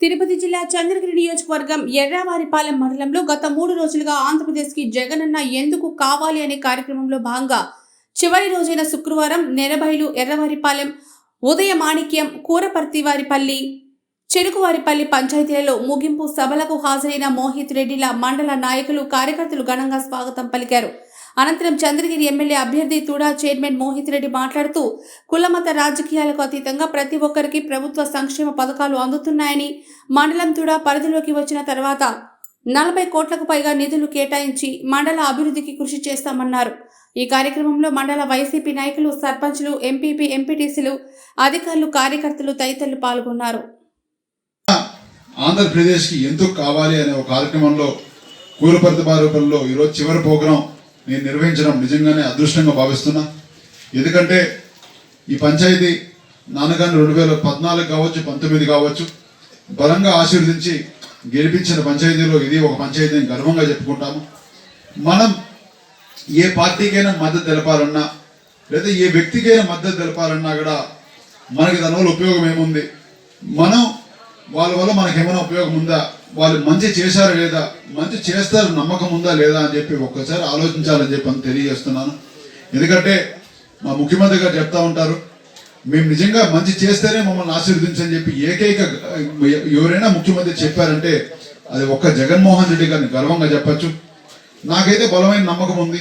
తిరుపతి జిల్లా చంద్రగిరి నియోజకవర్గం ఎర్రావారిపాలెం మండలంలో గత మూడు రోజులుగా ఆంధ్రప్రదేశ్కి జగనన్న ఎందుకు కావాలి అనే కార్యక్రమంలో భాగంగా చివరి రోజైన శుక్రవారం నెరబైలు ఎర్రవారిపాలెం ఉదయ మాణిక్యం కూరపర్తివారిపల్లి చెరుకువారిపల్లి పంచాయతీలలో ముగింపు సభలకు హాజరైన మోహిత్ రెడ్డిల మండల నాయకులు కార్యకర్తలు ఘనంగా స్వాగతం పలికారు. అనంతరం చంద్రగిరి ఎమ్మెల్యే అభ్యర్థి తుడా చైర్మన్ మోహిత్ రెడ్డి మాట్లాడుతూ కులమత రాజకీయాలకు అతీతంగా ప్రతి ఒక్కరికి ప్రభుత్వ సంక్షేమ పథకాలు అందుతున్నాయని మండలం తుడా పరిధిలోకి వచ్చిన తర్వాత నలభై కోట్లకు పైగా నిధులు కేటాయించి మండల అభివృద్ధికి కృషి చేస్తామన్నారు. ఈ కార్యక్రమంలో మండల వైసీపీ నాయకులు సర్పంచ్లు ఎంపీపీ ఎంపీటీసీలు అధికారులు కార్యకర్తలు తదితరులు పాల్గొన్నారు. ఆంధ్రప్రదేశ్కి ఎందుకు కావాలి అనే ఒక కార్యక్రమంలో కూరపర్తి రూపంలో ఈరోజు చివరి ప్రోగ్రాం నేను నిర్వహించడం నిజంగానే అదృష్టంగా భావిస్తున్నా. ఎందుకంటే ఈ పంచాయతీ నాన్నగారిని రెండు వేల పద్నాలుగు కావచ్చు పంతొమ్మిది కావచ్చు బలంగా ఆశీర్వదించి గెలిపించిన పంచాయతీలో ఇది ఒక పంచాయతీని గర్వంగా చెప్పుకుంటాము. మనం ఏ పార్టీకైనా మద్దతు తెలపాలన్నా లేదా ఏ వ్యక్తికైనా మద్దతు తెలపాలన్నా కూడా మనకి దానివల్ల ఉపయోగం ఏముంది? మనం వాళ్ళ వల్ల మనకి ఏమైనా ఉపయోగం ఉందా? వాళ్ళు మంచి చేశారు లేదా? మంచి చేస్తారు నమ్మకం ఉందా లేదా అని చెప్పి ఒక్కసారి ఆలోచించాలని చెప్పి అని తెలియజేస్తున్నాను. ఎందుకంటే మా ముఖ్యమంత్రి గారు చెప్తా ఉంటారు మేము నిజంగా మంచి చేస్తేనే మమ్మల్ని ఆశీర్వదించని చెప్పి ఏకైక ఎవరైనా ముఖ్యమంత్రి చెప్పారంటే అది ఒక్క జగన్మోహన్ రెడ్డి గారిని గర్వంగా చెప్పచ్చు. నాకైతే బలమైన నమ్మకం ఉంది.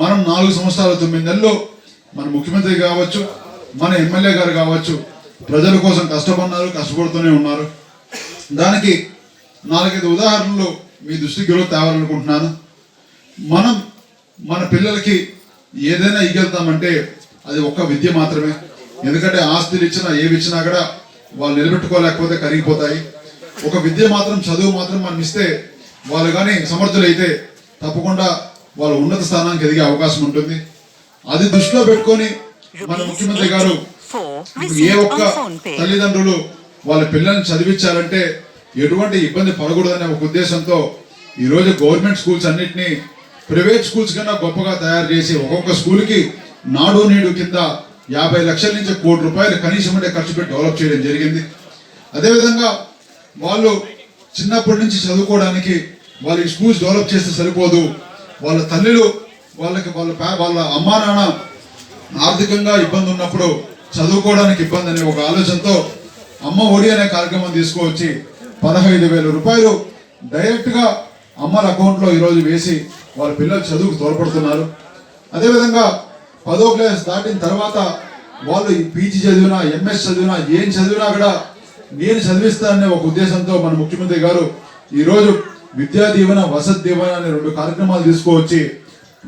మనం నాలుగు సంవత్సరాల తొమ్మిది నెలల్లో మన ముఖ్యమంత్రి కావచ్చు మన ఎమ్మెల్యే గారు కావచ్చు ప్రజల కోసం కష్టపడినారు కష్టపడుతూనే ఉన్నారు. దానికి నాలుగైదు ఉదాహరణలు మీ దృష్టికి తేవాలనుకుంటున్నాను. మనం మన పిల్లలకి ఏదైనా ఇగలుతామంటే అది ఒక్క విద్య మాత్రమే. ఎందుకంటే ఆస్తులు ఇచ్చినా ఏవి ఇచ్చినా కూడా వాళ్ళు నిలబెట్టుకోలేకపోతే కరిగిపోతాయి. ఒక విద్య మాత్రం చదువు మాత్రం మనం ఇస్తే వాళ్ళు కానీ సమర్థులైతే తప్పకుండా వాళ్ళు ఉన్నత స్థానానికి ఎదిగే అవకాశం ఉంటుంది. అది దృష్టిలో పెట్టుకొని మన ముఖ్యమంత్రి గారు ఏ ఒక్క తల్లిదండ్రులు వాళ్ళ పిల్లల్ని చదివించాలంటే ఎటువంటి ఇబ్బంది పడకూడదనే ఒక ఉద్దేశంతో ఈరోజు గవర్నమెంట్ స్కూల్స్ అన్నిటినీ ప్రైవేట్ స్కూల్స్ కన్నా గొప్పగా తయారు చేసి ఒక్కొక్క స్కూల్కి నాడు నేడు కింద యాభై లక్షల నుంచి కోటి రూపాయలు కనీసం అంటే ఖర్చు పెట్టి డెవలప్ చేయడం జరిగింది. అదేవిధంగా వాళ్ళు చిన్నప్పటి నుంచి చదువుకోవడానికి వాళ్ళ స్కూల్స్ డెవలప్ చేస్తే సరిపోదు. వాళ్ళ తల్లులు వాళ్ళకి వాళ్ళ వాళ్ళ అమ్మా నాన్న ఆర్థికంగా ఇబ్బంది ఉన్నప్పుడు చదువుకోవడానికి ఇబ్బంది అనే ఒక ఆలోచనతో అమ్మ ఒడి అనే కార్యక్రమం తీసుకువచ్చి పదహైదు వేల రూపాయలు డైరెక్ట్గా అమ్మల అకౌంట్లో ఈరోజు వేసి వాళ్ళ పిల్లలు చదువుకు తోడ్పడుతున్నారు. అదేవిధంగా పదో క్లాస్ దాటిన తర్వాత వాళ్ళు పీజీ చదివినా ఎంఎస్ చదివినా ఏం చదివినా కూడా నేను చదివిస్తాననే ఒక ఉద్దేశంతో మన ముఖ్యమంత్రి గారు ఈరోజు విద్యా దీవెన వసతి దీవెన అనే రెండు కార్యక్రమాలు తీసుకువచ్చి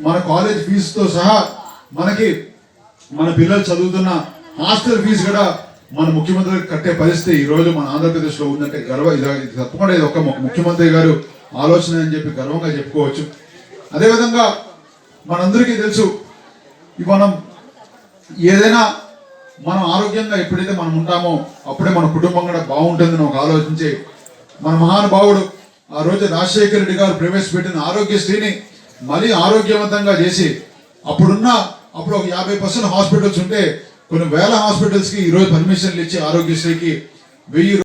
మన కాలేజ్ ఫీజుతో సహా మనకి మన పిల్లలు చదువుతున్న హాస్టల్ ఫీజు కూడా మన ముఖ్యమంత్రి కట్టే పరిస్థితి ఈ రోజు మన ఆంధ్రప్రదేశ్లో ఉందంటే గర్వ. ఇది తప్పకుండా ఇది ఒక ముఖ్యమంత్రి గారు ఆలోచన అని చెప్పి గర్వంగా చెప్పుకోవచ్చు. అదేవిధంగా మనందరికీ తెలుసు మనం ఏదైనా మనం ఆరోగ్యంగా ఎప్పుడైతే మనం ఉంటామో అప్పుడే మన కుటుంబం కూడా బాగుంటుందని ఒక ఆలోచించి మన మహానుభావుడు ఆ రోజు రాజశేఖర రెడ్డి గారు ప్రవేశపెట్టిన ఆరోగ్యశ్రీని మరీ ఆరోగ్యవంతంగా చేసి అప్పుడున్న అప్పుడు ఒక యాభై పర్సెంట్ హాస్పిటల్స్ ఉంటే కొన్ని వేల హాస్పిటల్స్కి ఈరోజు పర్మిషన్లు ఇచ్చి ఆరోగ్యశ్రీకి వెయ్యి